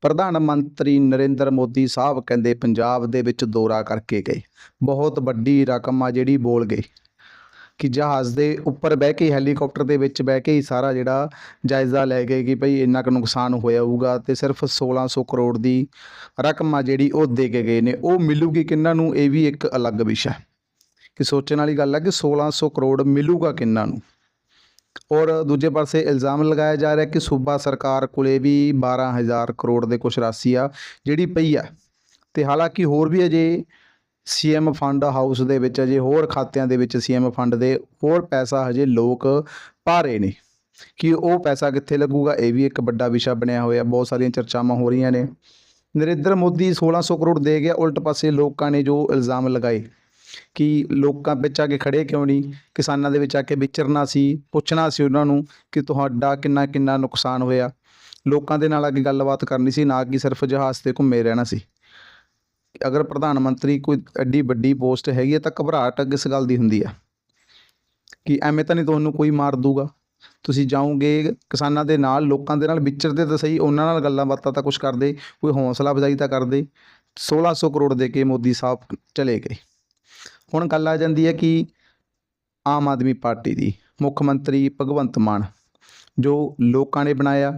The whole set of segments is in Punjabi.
ਪ੍ਰਧਾਨ ਮੰਤਰੀ ਨਰਿੰਦਰ ਮੋਦੀ ਸਾਹਿਬ ਕਹਿੰਦੇ ਪੰਜਾਬ ਦੇ ਵਿੱਚ ਦੌਰਾ ਕਰਕੇ ਗਏ। ਬਹੁਤ ਵੱਡੀ ਰਕਮ ਆ ਜਿਹੜੀ ਬੋਲ ਗਏ। ਕਿ ਜਹਾਜ਼ ਦੇ ਉੱਪਰ ਬਹਿ ਕੇ, ਹੈਲੀਕਾਪਟਰ ਦੇ ਵਿੱਚ ਬਹਿ ਕੇ ਹੀ ਸਾਰਾ ਜਿਹੜਾ ਜਾਇਜ਼ਾ ਲੈ ਗਏ ਕਿ ਭਈ ਇੰਨਾ ਕੁ ਨੁਕਸਾਨ ਹੋਇਆ ਹੋਊਗਾ ਤੇ ਸਿਰਫ 1600 ਕਰੋੜ ਦੀ ਰਕਮ ਆ ਜਿਹੜੀ ਉਹ ਦੇ ਕੇ ਗਏ ਨੇ। ਉਹ ਮਿਲੂਗੀ ਕਿੰਨਾਂ ਨੂੰ, ਇਹ ਵੀ ਇੱਕ ਅਲੱਗ ਵਿਸ਼ਾ। ਹੈ ਕਿ ਸੋਚਣ ਵਾਲੀ ਗੱਲ ਹੈ ਕਿ 1600 ਕਰੋੜ ਮਿਲੂਗਾ ਕਿੰਨਾਂ ਨੂੰ? ਔਰ ਦੂਜੇ ਪਾਸੇ ਇਲਜ਼ਾਮ ਲਗਾਇਆ ਜਾ ਰਿਹਾ ਕਿ ਸੂਬਾ ਸਰਕਾਰ ਕੋਲੇ ਵੀ 12000 ਕਰੋੜ ਦੇ ਕੁਛ ਰਾਸ਼ੀ ਆ, ਜਿਹੜੀ ਪਈ ਆ। ਤੇ ਹਾਲਾਂਕਿ ਹੋਰ ਵੀ ਅਜੇ ਸੀਐਮ ਫੰਡ ਹਾਊਸ ਦੇ ਵਿੱਚ, ਅਜੇ ਹੋਰ ਖਾਤਿਆਂ ਦੇ ਵਿੱਚ ਸੀਐਮ ਫੰਡ ਦੇ ਹੋਰ ਪੈਸਾ ਹਜੇ ਲੋਕ ਪਾ ਰਹੇ ਨੇ। ਕਿ ਉਹ ਪੈਸਾ ਕਿੱਥੇ ਲੱਗੂਗਾ, ਇਹ ਵੀ ਇੱਕ ਵੱਡਾ ਵਿਸ਼ਾ ਬਣਿਆ ਹੋਇਆ, ਬਹੁਤ ਸਾਰੀਆਂ ਚਰਚਾਵਾਂ ਹੋ ਰਹੀਆਂ ਨੇ। ਨਰਿੰਦਰ ਮੋਦੀ 1600 ਕਰੋੜ ਦੇ ਗਿਆ, ਉਲਟ ਪਾਸੇ ਲੋਕਾਂ ਨੇ ਜੋ ਇਲਜ਼ਾਮ ਲਗਾਏ। ਕਿ ਲੋਕਾਂ ਵਿੱਚ ਆ ਕੇ ਖੜੇ ਕਿਉਂ ਨਹੀਂ? ਕਿਸਾਨਾਂ ਦੇ ਵਿੱਚ ਆ ਕੇ ਵਿਚਰਨਾ ਸੀ, ਪੁੱਛਣਾ ਸੀ ਉਹਨਾਂ ਨੂੰ ਕਿ ਤੁਹਾਡਾ ਕਿੰਨਾ ਕਿੰਨਾ ਨੁਕਸਾਨ ਹੋਇਆ। ਲੋਕਾਂ ਦੇ ਨਾਲ ਆ ਕੇ ਗੱਲਬਾਤ ਕਰਨੀ ਸੀ, ਨਾ ਕਿ ਸਿਰਫ ਜਹਾਜ਼ ਤੇ ਘੁੰਮੇ ਰਹਿਣਾ ਸੀ। ਅਗਰ ਪ੍ਰਧਾਨ ਮੰਤਰੀ ਕੋਈ ਐਡੀ ਵੱਡੀ ਪੋਸਟ ਹੈਗੀ ਹੈ ਤਾਂ ਘਬਰਾਹਟ ਕਿਸ ਗੱਲ ਦੀ ਹੁੰਦੀ ਆ। ਕਿ ਐਵੇਂ ਤਾਂ ਨਹੀਂ ਤੁਹਾਨੂੰ ਕੋਈ ਮਾਰ ਦੂਗਾ ਤੁਸੀਂ ਜਾਓਗੇ, ਕਿਸਾਨਾਂ ਦੇ ਨਾਲ, ਲੋਕਾਂ ਦੇ ਨਾਲ ਵਿਚਰਦੇ ਤਾਂ ਸਹੀ, ਉਹਨਾਂ ਨਾਲ ਗੱਲਾਂ ਬਾਤਾਂ ਤਾਂ ਕੁਝ ਕਰਦੇ, ਕੋਈ ਹੌਸਲਾ ਅਫਜ਼ਾਈ ਤਾਂ ਕਰਦੇ। 1600 ਕਰੋੜ ਦੇ ਕੇ ਮੋਦੀ ਸਾਹਿਬ ਚਲੇ ਗਏ। ਹੁਣ ਗੱਲ ਆ ਜਾਂਦੀ ਹੈ ਕਿ ਆਮ ਆਦਮੀ ਪਾਰਟੀ ਦੀ ਮੁੱਖ ਮੰਤਰੀ ਭਗਵੰਤ ਮਾਨ, ਜੋ ਲੋਕਾਂ ਨੇ ਬਣਾਇਆ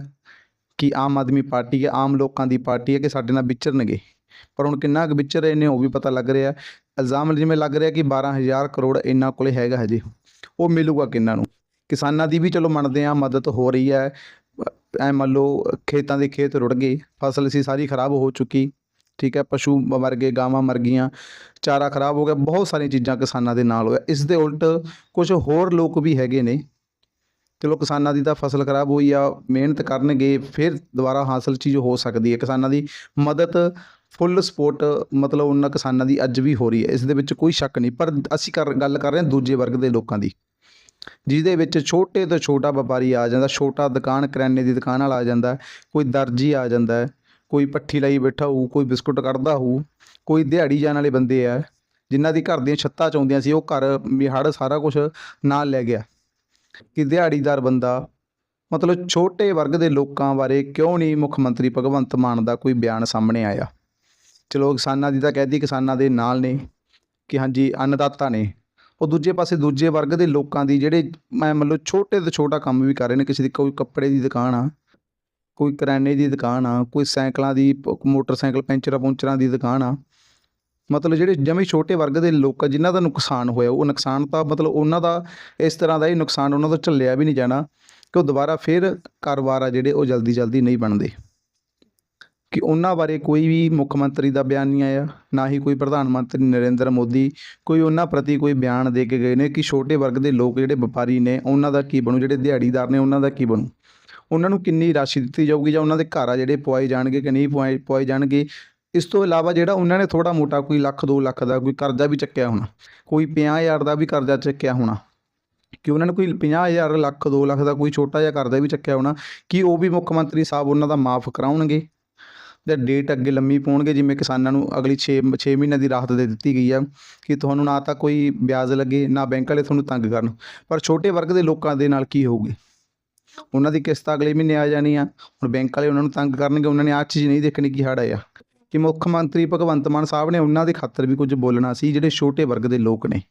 ਕਿ ਆਮ ਆਦਮੀ ਪਾਰਟੀ ਹੈ, ਆਮ ਲੋਕਾਂ ਦੀ ਪਾਰਟੀ ਹੈ ਕਿ ਸਾਡੇ ਨਾਲ ਵਿਚਰਨਗੇ। ਪਰ ਹੁਣ ਕਿੰਨਾ ਕੁ ਵਿਚਰ ਰਹੇ ਨੇ ਉਹ ਵੀ ਪਤਾ ਲੱਗ ਰਿਹਾ ਇਲਜ਼ਾਮ ਜਿਵੇਂ ਲੱਗ ਰਿਹਾ ਕਿ 12000 ਕਰੋੜ ਇਹਨਾਂ ਕੋਲੇ ਹੈਗਾ ਹਜੇ। ਉਹ ਮਿਲੂਗਾ ਕਿੰਨਾਂ ਨੂੰ? ਕਿਸਾਨਾਂ ਦੀ ਵੀ ਚਲੋ ਮੰਨਦੇ ਆ ਮਦਦ ਹੋ ਰਹੀ ਹੈ। ਐ ਮੰਨ ਲਓ ਖੇਤਾਂ ਦੇ ਖੇਤ ਰੁੜ ਗਏ, ਫਸਲ ਸੀ ਸਾਰੀ ਖਰਾਬ ਹੋ ਚੁੱਕੀ। ਠੀਕ ਹੈ, ਪਸ਼ੂ ਮਰ ਗਏ, ਗਾਵਾਂ ਮਰ ਗਈਆਂ, ਚਾਰਾ ਖਰਾਬ ਹੋ ਗਿਆ, ਬਹੁਤ ਸਾਰੀਆਂ ਚੀਜ਼ਾਂ ਕਿਸਾਨਾਂ ਦੇ ਨਾਲ ਹੋਇਆ। ਇਸ ਦੇ ਉਲਟ ਕੁਝ ਹੋਰ ਲੋਕ ਵੀ ਹੈਗੇ ਨੇ, ਚਲੋ ਕਿਸਾਨਾਂ ਦੀ ਤਾਂ ਫਸਲ ਖਰਾਬ ਹੋਈ ਆ, ਮਿਹਨਤ ਕਰਨਗੇ, ਫਿਰ ਦੁਬਾਰਾ ਹਾਸਲ ਚੀਜ਼ ਹੋ ਸਕਦੀ ਹੈ। ਕਿਸਾਨਾਂ ਦੀ ਮਦਦ ਫੁੱਲ ਸਪੋਰਟ, ਮਤਲਬ ਉਹਨਾਂ ਕਿਸਾਨਾਂ ਦੀ ਅੱਜ ਵੀ ਹੋ ਰਹੀ ਹੈ। ਇਸ ਦੇ ਵਿੱਚ ਕੋਈ ਸ਼ੱਕ ਨਹੀਂ, ਪਰ ਅਸੀਂ ਕਰ, ਗੱਲ ਕਰ ਰਹੇ ਹਾਂ ਦੂਜੇ ਵਰਗ ਦੇ ਲੋਕਾਂ ਦੀ, ਜਿਹਦੇ ਵਿੱਚ ਛੋਟੇ ਤੋਂ ਛੋਟਾ ਵਪਾਰੀ ਆ ਜਾਂਦਾ, ਛੋਟਾ ਦੁਕਾਨ, ਕਰਿਆਨੇ ਦੀ ਦੁਕਾਨ ਵਾਲਾ ਆ ਜਾਂਦਾ, ਕੋਈ ਦਰਜੀ ਆ ਜਾਂਦਾ ਕੋਈ ਪੱਠੀ ਲਈ ਬੈਠਾ ਹੋਊ, ਕੋਈ ਬਿਸਕੁਟ ਕੱਢਦਾ ਹੋਊ, ਕੋਈ ਦਿਹਾੜੀ ਜਾਣ ਵਾਲੇ ਬੰਦੇ ਆ, ਜਿਨ੍ਹਾਂ ਦੀ ਘਰ ਦੀਆਂ ਛੱਤਾਂ ਚਾਉਂਦੀਆਂ ਸੀ, ਉਹ ਘਰ ਵੀ ਸਾਰਾ ਕੁਝ ਨਾਲ ਲੈ ਗਿਆ। ਕਿ ਦਿਹਾੜੀਦਾਰ ਬੰਦਾ, ਮਤਲਬ ਛੋਟੇ ਵਰਗ ਦੇ ਲੋਕਾਂ ਬਾਰੇ ਕਿਉਂ ਨਹੀਂ ਮੁੱਖ ਮੰਤਰੀ ਭਗਵੰਤ ਮਾਨ ਦਾ ਕੋਈ ਬਿਆਨ ਸਾਹਮਣੇ ਆਇਆ? ਚਲੋ ਕਿਸਾਨਾਂ ਦੀ ਤਾਂ ਕਹਿਦੀ ਕਿਸਾਨਾਂ ਦੇ ਨਾਲ ਨੇ, ਕਿ ਹਾਂਜੀ ਅੰਨਦਾਤਾ ਨੇ। ਉਹ ਦੂਜੇ ਪਾਸੇ ਦੂਜੇ ਵਰਗ ਦੇ ਲੋਕਾਂ ਦੀ ਜਿਹੜੇ, ਮੈਂ ਮਤਲਬ ਛੋਟੇ ਤੋਂ ਛੋਟਾ ਕੰਮ ਵੀ ਕਰ ਰਹੇ ਨੇ, ਕਿਸੇ ਦੀ ਕੋਈ ਕੱਪੜੇ ਦੀ ਦੁਕਾਨ ਆ ਕੋਈ ਕਰਿਆਨੇ ਦੀ ਦੁਕਾਨ ਆ, ਕੋਈ ਸਾਈਕਲਾਂ ਦੀ ਪ- ਮੋਟਰਸਾਈਕਲ ਪੈਂਚਰਾਂ ਪੁੰਚਰਾਂ ਦੀ ਦੁਕਾਨ ਆ। ਮਤਲਬ ਜਿਹੜੇ ਜਮੀ ਛੋਟੇ ਵਰਗ ਦੇ ਲੋਕ ਆ, ਜਿਨ੍ਹਾਂ ਦਾ ਨੁਕਸਾਨ ਹੋਇਆ, ਉਹ ਨੁਕਸਾਨ ਤਾਂ ਮਤਲਬ ਉਹਨਾਂ ਦਾ, ਇਸ ਤਰ੍ਹਾਂ ਦਾ ਹੀ ਨੁਕਸਾਨ ਉਹਨਾਂ ਤੋਂ ਝੱਲਿਆ ਵੀ ਨਹੀਂ ਜਾਣਾ ਕਿ ਉਹ ਦੁਬਾਰਾ ਫਿਰ ਕਾਰੋਬਾਰ ਆ ਜਿਹੜੇ ਉਹ ਜਲਦੀ ਜਲਦੀ ਨਹੀਂ ਬਣਦੇ। ਕਿ ਉਹਨਾਂ ਬਾਰੇ ਕੋਈ ਵੀ ਮੁੱਖ ਮੰਤਰੀ ਦਾ ਬਿਆਨ ਨਹੀਂ ਆਇਆ, ਨਾ ਹੀ ਕੋਈ ਪ੍ਰਧਾਨ ਮੰਤਰੀ ਨਰਿੰਦਰ ਮੋਦੀ, ਕੋਈ ਉਹਨਾਂ ਪ੍ਰਤੀ ਕੋਈ ਬਿਆਨ ਦੇ ਕੇ ਗਏ ਨੇ ਕਿ ਛੋਟੇ ਵਰਗ ਦੇ ਲੋਕ ਜਿਹੜੇ ਵਪਾਰੀ ਨੇ, ਉਹਨਾਂ ਦਾ ਕੀ ਬਣੂ, ਜਿਹੜੇ ਦਿਹਾੜੀਦਾਰ ਨੇ, ਉਹਨਾਂ ਦਾ ਕੀ ਬਣੂ। ਉਹਨਾਂ ਨੂੰ ਕਿੰਨੀ ਰਾਸ਼ੀ ਦਿੱਤੀ ਜਾਊਗੀ ਜਾਂ ਉਹਨਾਂ ਦੇ ਘਰ ਆ ਜਿਹੜੇ ਪੁਆਏ ਜਾਣਗੇ ਕਿ ਨਹੀਂ ਪੁਆਏ ਪਵਾਏ ਜਾਣਗੇ, ਇਸ ਤੋਂ ਇਲਾਵਾ ਜਿਹੜਾ ਉਹਨਾਂ ਨੇ ਥੋੜਾ ਮੋਟਾ ਕੋਈ ਲੱਖ 2 ਲੱਖ ਦਾ ਕੋਈ ਕਰਜ਼ਾ ਵੀ ਚੱਕਿਆ ਹੋਣਾ, ਕੋਈ 50000 ਦਾ ਵੀ ਕਰਜ਼ਾ ਚੱਕਿਆ ਹੋਣਾ, ਕਿ ਉਹਨਾਂ ਨੇ ਕੋਈ 50000 ਲੱਖ 2 ਲੱਖ ਦਾ ਕੋਈ ਛੋਟਾ ਜਿਹਾ ਕਰਜ਼ਾ ਵੀ ਚੱਕਿਆ ਹੋਣਾ, ਕਿ ਉਹ ਵੀ ਮੁੱਖ ਮੰਤਰੀ ਸਾਹਿਬ ਉਹਨਾਂ ਦਾ ਮਾਫ ਕਰਾਉਣਗੇ? ਜਾਂ ਡੇਟ ਅੱਗੇ ਲੰਮੀ ਪਾਉਣਗੇ, ਜਿਵੇਂ ਕਿਸਾਨਾਂ ਨੂੰ ਅਗਲੀ 6 6 ਮਹੀਨਿਆਂ ਦੀ ਰਾਹਤ ਦੇ ਦਿੱਤੀ ਗਈ ਆ, ਕਿ ਤੁਹਾਨੂੰ ਨਾ ਤਾਂ ਕੋਈ ਵਿਆਜ ਲੱਗੇ, ਨਾ ਬੈਂਕ ਵਾਲੇ ਤੁਹਾਨੂੰ ਤੰਗ ਕਰਨ, ਪਰ ਛੋਟੇ ਵਰਗ ਦੇ ਲੋਕਾਂ ਦੇ ਨਾਲ ਕੀ ਹੋਊਗੀ? ਉਹਨਾਂ ਦੀ ਕਿਸ਼ਤ ਅਗਲੇ ਮਹੀਨੇ ਆ ਜਾਣੀ ਆ। ਹੁਣ ਬੈਂਕ ਵਾਲੇ ਉਹਨਾਂ ਨੂੰ ਤੰਗ ਕਰਨਗੇ, ਉਹਨਾਂ ਨੇ ਆਹ ਚੀਜ਼ ਨਹੀਂ ਦੇਖਣੀ ਕਿ ਹੜ ਆਇਆ ਕਿ ਮੁੱਖ ਮੰਤਰੀ ਭਗਵੰਤ ਮਾਨ ਸਾਹਿਬ ਨੇ ਉਹਨਾਂ ਦੇ ਖਾਤਰ ਵੀ ਕੁਝ ਬੋਲਣਾ ਸੀ, ਜਿਹੜੇ ਛੋਟੇ ਵਰਗ ਦੇ ਲੋਕ ਨੇ।